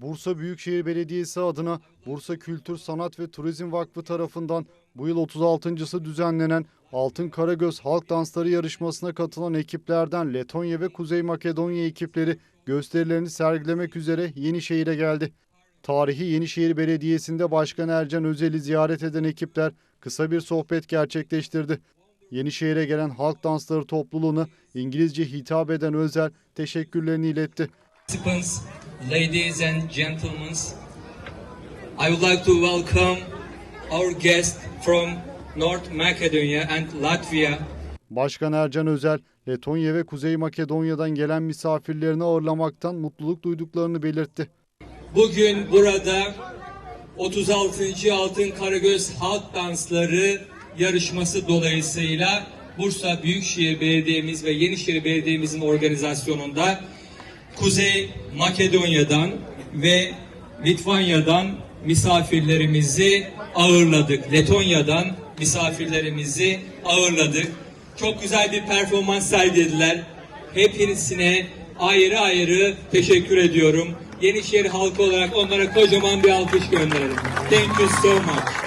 Bursa Büyükşehir Belediyesi adına Bursa Kültür Sanat ve Turizm Vakfı tarafından bu yıl 36.sı düzenlenen Altın Karagöz Halk Dansları yarışmasına katılan ekiplerden Letonya ve Kuzey Makedonya ekipleri gösterilerini sergilemek üzere Yenişehir'e geldi. Tarihi Yenişehir Belediyesi'nde Başkan Ercan Özel'i ziyaret eden ekipler kısa bir sohbet gerçekleştirdi. Yenişehir'e gelen halk dansları topluluğuna İngilizce hitap eden Özel teşekkürlerini iletti. Participants, ladies and gentlemen, I would like to welcome our guest from North Macedonia and Latvia. Başkan Ercan Özel, Letonya ve Kuzey Makedonya'dan gelen misafirlerini ağırlamaktan mutluluk duyduklarını belirtti. Bugün burada 36. Altın Karagöz Halk Dansları yarışması dolayısıyla Bursa Büyükşehir Belediye'miz ve Yenişehir Belediye'mizin organizasyonunda Kuzey Makedonya'dan ve Litvanya'dan misafirlerimizi ağırladık. Letonya'dan misafirlerimizi ağırladık. Çok güzel bir performans sergilediler. Hepsine ayrı ayrı teşekkür ediyorum. Yenişehir halkı olarak onlara kocaman bir alkış gönderelim. Thank you so much.